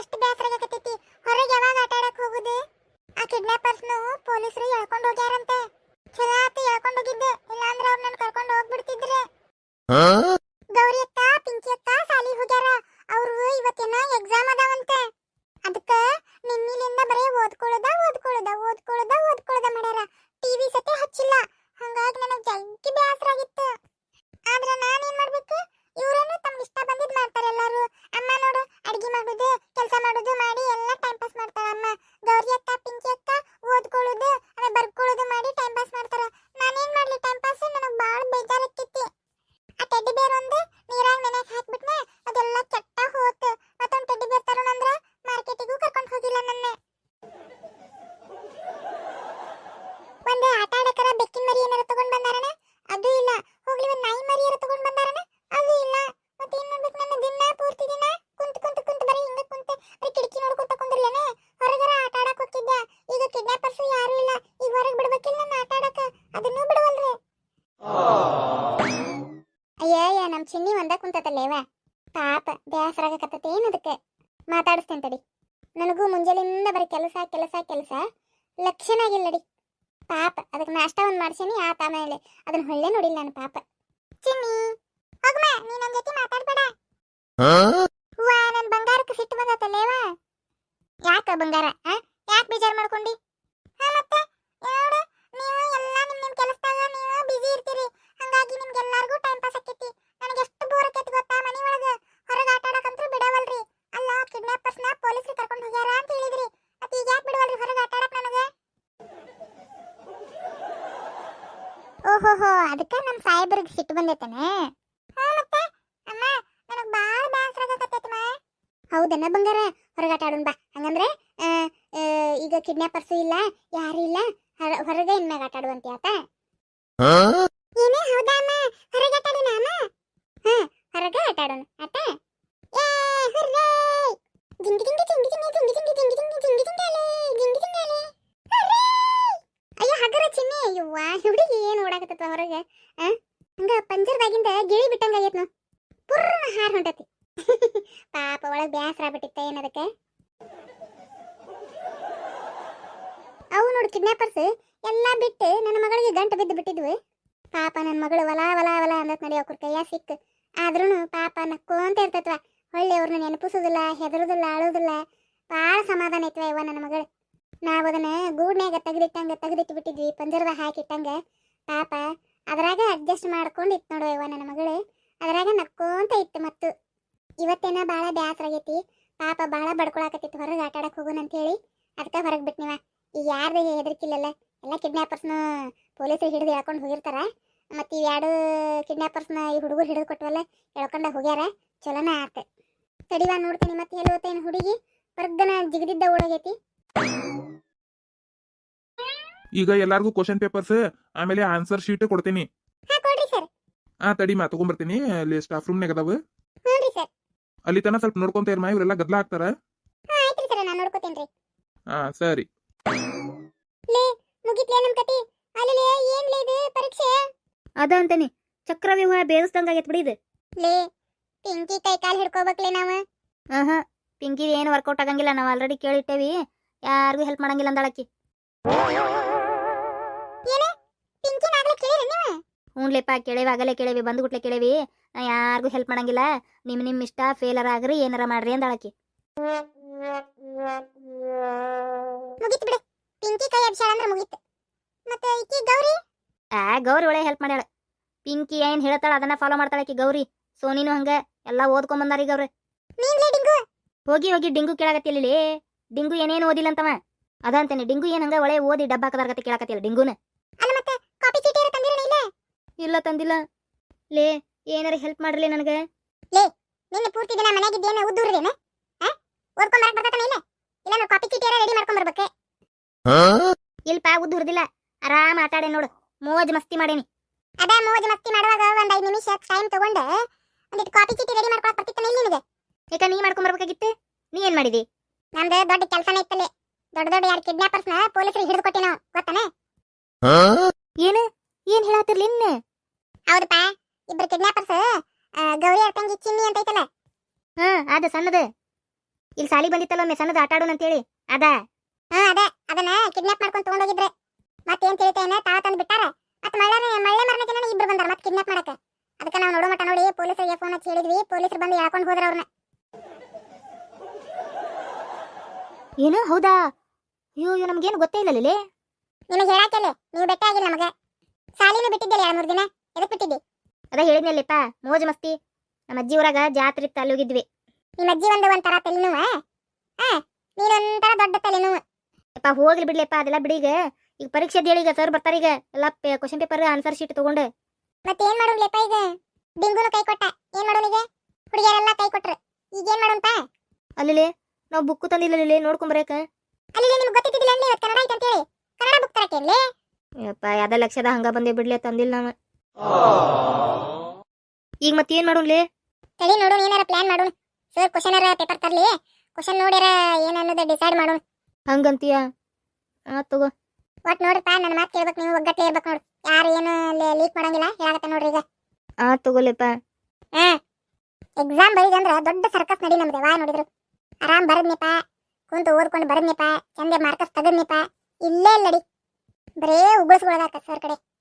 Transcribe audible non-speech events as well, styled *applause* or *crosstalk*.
ಎಷ್ಟು ಬೇಸರಾಗಕತ್ತೈತಿ ಹೊರಗೆ ಯಾವಾಗ ಆಟ ಆಡಕ್ ಹೋಗುದು? ಆ ಪೊಲೀಸ್ ಪೊಲೀಸರು ಎಳ್ಕೊಂಡು ಹೋಗ್ಯಾರಂತೆ. ಚಲೋ ಆತು ಎಳ್ಕೊಂಡು ಹೋಗಿದ್ದೆ. ಇಲ್ಲಾಂದ್ರೆ ಅವ್ರು ನನ್ನ ಕರ್ಕೊಂಡು ಹೋಗ್ಬಿಡ್ತಿದ್ರೆ. ಒಂದ ಕುಂತತಲ್ಲೇವ ಪಾಪ ಬೇಸರ ಆಗಕತ್ತೇನು ಅದಕ್ಕೆ? ಮಾತಾಡಿಸ್ತೇನೆ ತಡಿ. ನನಗೂ ಮುಂಜಾನೆಯಿಂದ ಬರೀ ಕೆಲಸ ಕೆಲಸ ಕೆಲಸ. ಲಕ್ಷಣ ಆಗಿಲ್ಲಡಿ ಪಾಪ ಅದಕ್ಕೆ ನಾಷ್ಟ ಒಂದ್ ಮಾಡ್ಸೀನಿ ಆತ ಆಮೇಲೆ ಅದನ್ನ ಹೊಳ್ಳೆ ನೋಡಿಲ್ಲ ನಾನು ಪಾಪ. ಚಿನ್ನಿ ಹೋಗ್ಮ ನೀ ನನ್ ಜೊತೆ ಮಾತಾಡ್ಬೇಡ. ವಾ ನನ್ ಬಂಗಾರಕ್ಕೆ ಸಿಟ್ಟು ಬಂದತಲ್ಲೇವ ಯಾಕ ಬಂಗಾರ ಯಾಕೆ ಬೇಜಾರು ಮಾಡ್ಕೊಂಡಿ? ಹಾ ಮತ್ತೆ? ನೋಡು ಓಹೋಹೋ ಅದಕ್ಕೆ ನಮ್ಮ ಸಾಹೇಬರಿಗೆ ಸಿಟ್ಟು ಬಂದೈತನೆ. ಮತ್ತೆ? ಅಮ್ಮ ನನಗೆ ಭಾಳ ಬೇಸರ ಆಗಕತ್ತೈತಮ್ಮ ಹೌದನ್ನ ಬಂಗಾರ? ಹೊರಗೆ ಆಟ ಆಡೋಣ ಬಾ. ಹಂಗಂದ್ರೆ ಈಗ ಕಿಡ್ನಾಪರ್ಸು ಇಲ್ಲ ಯಾರು ಇಲ್ಲ ಹೊರ- ಹೊರಗೆ ಇನ್ಮ್ಯಾಗ ಆಟ ಆಡುವಂತೆ ಆತ. ಏನೇ ಹೌದಾ ಅಮ್ಮ? ಹೊರಗೆ ಆಟ ಆಡೋಣ ಅಮ್ಮ? ಹಾ ಹೊರಗೆ ಆಟ ಆಡೋಣ. ಪಂಜರದಾಗಿಂದ ಗಿಳಿ ಬಿಟ್ಟಂಗ ನೋ ಪುರ್ನ ಹಾರ್ ಹೊಂಟತಿ. *laughs* ಪಾಪ ಒಳಗ್ ಬ್ಯಾಸರ ಬಿಟ್ಟಿತ್ತ ಏನದಕ್ಕೆ ಅವು ನೋಡಿ ಕಿಡ್ನಾಪರ್ಸ್ ಎಲ್ಲಾ ಬಿಟ್ಟು ನನ್ನ ಮಗಳಿಗೆ ಗಂಟು ಬಿದ್ದು ಬಿಟ್ಟಿದ್ವಿ. ಪಾಪ ನನ್ನ ಮಗಳು ವಲ ವಲ ವಲ ಅಂದತ್ ನಡಿ ಅವ್ರ ಕೈಯ ಸಿಕ್ ಆದ್ರೂ ಪಾಪ ನಕ್ಕೋಂತ ಇರ್ತತ್ವ. ಹೊಳ್ಳಿ ಅವ್ರನ್ನ ನೆನಪಿಸೋದಿಲ್ಲ, ಹೆದರೋದಿಲ್ಲ ಅಳೋದಿಲ್ಲ ಭಾಳ ಸಮಾಧಾನ ಐತ್ವ ಇವ ನನ್ನ ಮಗಳು. ನಾವು ಅದನ್ನ ಗೂಡ್ನ್ಯಾಗ ತೆಗೆದಿಟ್ಟಂಗ ತೆಗೆದಿಟ್ಟು ಬಿಟ್ಟಿದ್ವಿ ಪಂಜರದ ಹಾಕಿಟ್ಟಂಗ. ಪಾಪ ಅದ್ರಾಗ ಅಡ್ಜಸ್ಟ್ ಮಾಡ್ಕೊಂಡು ಇತ್ತು ನೋಡು ಅವ್ವ ನನ್ನ ಮಗಳು. ಅದ್ರಾಗ ನಕ್ಕೋಂತ ಇತ್ತು ಮತ್ತು. ಇವತ್ತೇನ ಭಾಳ ಬ್ಯಾಸರ ಆಗೈತಿ. ಪಾಪ ಭಾಳ ಬಡ್ಕೊಳಕತ್ತಿತ್ತು ಹೊರಗೆ ಆಟ ಆಡಕ್ ಹೋಗೋಣ ಅಂತ ಹೇಳಿ ಅದಕ್ಕೆ ಹೊರಗೆ ಬಿಟ್ನಿವ. ಈಗ ಯಾರ್ದು ಹೆದರ್ಕಿಲ್ಲಲ್ಲ? ಎಲ್ಲ ಕಿಡ್ನಾಪರ್ಸ್ನ ಪೊಲೀಸರು ಹಿಡಿದು ಹೇಳ್ಕೊಂಡು ಹೋಗಿರ್ತಾರ. ಮತ್ತು ಈ ಎರಡು ಕಿಡ್ನಾಪರ್ಸ್ನ ಈ ಹುಡುಗರು ಹಿಡಿದು ಕೊಟ್ಟವಲ್ಲ ಎಳ್ಕೊಂಡ ಹೋಗ್ಯಾರ. ಚಲೋನ ಆತ. ತಡಿವಾ ನೋಡ್ತೀನಿ. ಮತ್ತೆ ಹೇಳುತ್ತೇನು ಹುಡುಗಿ? ವರ್ಗನ ಜಿಗದಿದ್ದ ಓಡೋಗೈತಿ. ಈಗ ಎಲ್ಲಾರ್ಗೂ ಕ್ವಶನ್ ಪೇಪರ್ಸ್ ಆಮೇಲೆ ಆನ್ಸರ್ ಶೀಟ್ ಕೊಡ್ತೀನಿ. ಹಾ ಕೊಡ್ರಿ ಸರ್ ಆ ತಡಿ ಮಾ ತಗೊಂಬರ್ತೀನಿ. ಅಲ್ಲಿ ಸ್ಟಾಫ್ ರೂಮ್ ಅದಾವ. ಅಲ್ಲಿ ತನ ಸ್ವಲ್ಪ ನೋಡ್ಕೊಂತ ಇರ್ಮಾ ಇವರೆಲ್ಲ ಗದ್ಲ ಆಗ್ತಾರ ಹಾ ಸರ್ ನಾನು ನೋಡ್ಕೋತೇನ್ರಿ ಹಾ ಸರಿ. ಲೇ ಮುಗಿತ್ಲೇ ನಮ್ ಕತಿ ಅಲ್ಲಿ ಏನ್ಲೇ ಇದು ಪರೀಕ್ಷೆ? ಅದ ಅಂತಾನೆ ಚಕ್ರವ್ಯೂಹ ಬೇರಿಸ್ದಂಗ ಆಗೈತ್ ಬಿಡಿ ಇದು. ಲೇ ಪಿಂಕಿ ಕೈ ಕಾಲ್ ಹಿಡ್ಕೋಬೇಕ್ಲೆ ನಾವು? ಆಹಾ ಪಿಂಕಿ ಏನು ವರ್ಕೌಟ್ ಆಗಂಗಿಲ್ಲ ನಾವು ಆಲ್ರೆಡಿ ಕೇಳಿಟ್ಟೇವಿ. ಯಾರಿಗೂ ಹೆಲ್ಪ್ ಮಾಡಂಗಿಲ್ಲ ಅಂದಾಳಕಿ ಹ್ಞೂನ್ಲೆಪ್ಪ ಕೇಳೇವಿ ಆಗಲೇ ಕೇಳೇವಿ ಬಂದ್ಗುಟ್ಲೆ ಕೇಳೇವಿ ನಾ ಯಾರಿಗೂ ಹೆಲ್ಪ್ ಮಾಡಂಗಿಲ್ಲ ನಿಮ್ ನಿಮ್ಮ ಇಷ್ಟ ಫೇಲರ್ ಆಗ್ರಿ ಏನಾರ ಮಾಡ್ರಿ ಅಂದಾಳಕಿ. ಮುಗಿತ್ ಬಿಡು. ಪಿಂಕಿ ಕೈ ಅಬ್ಸಾಳ ಅಂದ್ರೆ ಮುಗೀತು. ಮತ್ತೆ ಈಕಿ ಗೌರಿ? ಆ ಗೌರಿ ಒಳ್ಳೆ ಹೆಲ್ಪ್ ಮಾಡ್ಯಾಳ. ಪಿಂಕಿ ಏನ್ ಹೇಳ್ತಾಳ ಅದನ್ನ ಫಾಲೋ ಮಾಡ್ತಾಳಕಿ ಗೌರಿ. ಸೋನಿನು ಹಂಗ ಎಲ್ಲ ಓದ್ಕೊಂಡ್ ಬಂದಾರಿ ಗೌರಿ. ಡಿಂಗು? ಹೋಗಿ ಹೋಗಿ ಡಿಂಗು ಕೇಳಾಕತ್ತಿಲ್ಲ ಡಿಂಗು ಏನೇನು ಓದಿಲ್ಲ ಅಂತವ ಅದಂತಾನೆ ಡಿಂಗು ಏನ್ ಹಂಗ ಒಳ್ಳೆ ಓದಿ ಡಬ್ಬ ಕೇಳಾಕತ್ತಿಲ್ಲ ಡಿಂಗುನ ಅಲ್ಲ ಮತ್ತೆ ಕಾಪಿ ಚೀಟಿ ಇರೋ ತಂದಿರ ಇಲ್ಲ ಇಲ್ಲ ತಂದಿಲ್ಲ. ಲೇ ಏನಾರ ಹೆಲ್ಪ್ ಮಾಡ್ರಲಿ ನನಗೆ? ಲೇ ನಿನ್ನೆ ಪೂರ್ತಿ ದಿನ ಮನೆಗಿದ್ದೇನ ಉದ್ದೂರದೇನ ಓದ್ಕೊಂಡ್ ಬರಕ್ ಬರ್ತಾನೆ ಇಲ್ಲ? ಇಲ್ಲ ನಾನು ಕಾಪಿ ಚೀಟಿ ರೆಡಿ ಮಾಡ್ಕೊಂಡ್ ಬರ್ಬೇಕೆ? ಇಲ್ಪ ಉದ್ದು ಹುರಿದಿಲ್ಲ ಆರಾಮ ಆಟ ನೋಡು. ಮೋಜ್ ಮಸ್ತಿ ಮಾಡೇನಿ. ಅದ ಮೋಜ್ ಮಸ್ತಿ ಮಾಡುವಾಗ ಒಂದ್ ಐದ್ ನಿಮಿಷ ಟೈಮ್ ತಗೊಂಡ ಒಂದಿಟ್ಟು ಕಾಪಿ ಚೀಟಿ ರೆಡಿ ಮಾಡ್ಕೊಳಕ್ ಬರ್ತಿತ್ತಾನೆ ಇಲ್ಲ ನಿನಗೆ? ಯಾಕ ನೀ ಮಾಡ್ಕೊಂಡ್ ಬರ್ಬೇಕಾಗಿತ್ತು? ನೀ ಏನ್ ಮಾಡಿದಿ? ನಮ್ದು ದೊಡ್ಡ ಕೆಲಸನೇ ಇತ್ತಲ್ಲಿ. ದೊಡ್ಡ ದೊಡ್ಡ ಎರಡು ಕಿಡ್ನಾಪರ್ಸ್ನ ಪೊಲೀಸರಿಗೆ ಹಿಡಿದು ಕೊಟ್ಟಿನ ಗೊತ್ತಾನೆ ಏನು ಏನ್ ಹೇಳತ್ತಿರ್ಲಿ ಇನ್ನ ಹೌದಪ್ಪ ಇಬ್ರು ಕಿಡ್ನಾಪರ್ಸ್ ಗೌರಿ ಅರ್ಥಂಗಿ ಚಿನ್ನಿ ಅಂತ ಐತಲ್ಲ ಹಾ ಅದ ಸಣ್ಣದ. ಇಲ್ಲಿ ಸಾಲಿ ಬಂದಿತ್ತಲ್ಲ ಒಮ್ಮೆ ಸಣ್ಣದ ಆಟ ಆಡೋಣ ಅಂತೇಳಿ. ಅದ. ಹಾ ಅದೇ. ಅದನ್ನ ಕಿಡ್ನಾಪ್ ಮಾಡ್ಕೊಂಡು ತಗೊಂಡೋಗಿದ್ರೆ. ಮತ್ತೇನ್ ತಿಳಿತೇನೆ ತಾ ತಂದು ಬಿಟ್ಟಾರ. ಮತ್ತೆ ಮಳ್ಳೆ ಮಳ್ಳೆ ಮರಣ ಜನ ಇಬ್ರು ಬಂದಾರ ಮತ್ತೆ ಕಿಡ್ನಾಪ್ ಮಾಡಕ. ಅದಕ್ಕೆ ನಾವು ನೋಡೋ ಮಟ್ಟ ನೋಡಿ ಪೊಲೀಸರಿಗೆ ಫೋನ್ ಹಚ್ಚಿ ಹೇಳಿದ್ವಿ. ಪೊಲೀಸರು ಬಂದು ಎಳ್ಕೊಂಡು ಹೋದ್ರ ಅವ್ರನ್ನ. ಏನು? ಹೌದಾ? ಅಯ್ಯೋ ಅಯ್ಯೋ ನಮ್ಗೇನು ಗೊತ್ತೇ ಇಲ್ಲ ಲೇ ನಿಮಗೆ ಹೇಳಾಕಲ್ಲ ನೀವು ಬೆಟ್ಟ ಆಗಿಲ್ಲ ನಮಗೆ. ಸಾಲಿನೂ ಬಿಟ್ಟಿದ್ದೆ ಎರಡು ಮೂರು ದಿನ. ಎದಕ್ಕೆ ಬಿಟ್ಟಿದ್ದಿ? ಅದ ಹೇಳಿದ್ನಲ್ಲಪ್ಪ ಮೋಜ್ ಮಸ್ತಿ. ನಮ್ಮ ಅಜ್ಜಿ ಊರಾಗ ಜಾತ್ರೆ ಇತ್ತು ಅಲ್ಲಿ ಹೋಗಿದ್ವಿ. ನಿಮ್ಮ ಅಜ್ಜಿ ಒಂದು ಒಂಥರ ತಲೆನೋವ? ಹಾ ನೀನೊಂಥರ ದೊಡ್ಡ ತಲೆನೋವು. ಅಪ್ಪ ಹೋಗ್ಲಿ ಬಿಡ್ಲಿಪ್ಪ ಅದೆಲ್ಲ ಬಿಡಿ ಈಗ. ಪರೀಕ್ಷೆ ಈಗ ಸರ್ ಬರ್ತಾರೆ ಈಗ. ಎಲ್ಲ ಕ್ವಶನ್ ಪೇಪರ್ ಆನ್ಸರ್ ಶೀಟ್ ತಗೊಂಡು. ಮತ್ತೆ ಏನ್ ಮಾಡೋಣ್ಲೆಪ್ಪ ಈಗ? ಡಿಂಗುನು ಕೈ ಕೊಟ್ಟ. ಏನ್ ಈಗ? ಹುಡುಗಿಯರೆಲ್ಲ ಕೈ ಕೊಟ್ರು. ಈಗ ಏನ್ ಮಾಡೋಣಪ್ಪ ಅಲ್ಲಿ ನಾವು ಬುಕ್ಕು ತಂದಿಲ್ಲ ನೋಡ್ಕೊಂಬರಕ ಅಲ್ಲಿ ನಿಮ್ಗೆ ಗೊತ್ತಿದ್ದಿಲ್ಲ ಅಲ್ಲಿ ಇವತ್ತು ಕನ್ನಡ ಐತೆ ಅಂತೇಳಿ. ಕನ್ನಡ ಬುಕ್ ತರಕ್ಕೆ ಯಪ್ಪ ಯಾವ್ದ ಲಕ್ಷದ ಹಂಗ ಬಂದೆ ಬಿಡ್ಲೆ ತಂದಿಲ್ಲ ನಾವು. ಈಗ ಮತ್ತೇನ್ ಮಾಡೋಣ್ಲಿ ತಡಿ ನೋಡೋಣ ಏನಾರ ಪ್ಲಾನ್ ಮಾಡೋಣ ಸರ್ ಕ್ವಶನ್ ಪೇಪರ್ ತರ್ಲಿ? ಕ್ವಶನ್ ನೋಡ್ಯಾರ ಏನು ಅನ್ನೋದು ಡಿಸೈಡ್ ಮಾಡೋಣ. ಹಂಗಂತೀಯ? ಆ ತಗೋ. ಒಟ್ ನೋಡ್ರಿಪ್ಪ ನನ್ನ ಮಾತು ಕೇಳ್ಬೇಕು ನೀವು ಒಗ್ಗಟ್ಟೆ ಇರ್ಬೇಕು ನೋಡ್ರಿ. ಯಾರು ಏನು ಲೀಕ್ ಮಾಡಂಗಿಲ್ಲ ಹೇಳಕತ್ತ ನೋಡ್ರಿ ಈಗ. ಆ ತಗೋಲಿಪ್ಪ. ಹಾ. ಎಕ್ಸಾಮ್ ಬರೀದಂದ್ರ ದೊಡ್ಡ ಸರ್ಕಸ್ ನಡಿ ನಮ್ದು ವಾ ನೋಡಿದ್ರು. ಆರಾಮ್ ಬರದ್ನಿಪ್ಪ ಕುಂತು ಓದ್ಕೊಂಡು ಬರದ್ನಿಪ್ಪ ಚಂದೆ ಮಾರ್ಕಸ್ ತೆಗದ್ನಿಪ. ಇಲ್ಲೇ ಇಲ್ಲಡಿ. ಬರೇ ಉಗುಳಿಸ್ಕೊಳ್ಳೋದಾಕ ಸರ್ ಕಡೆ.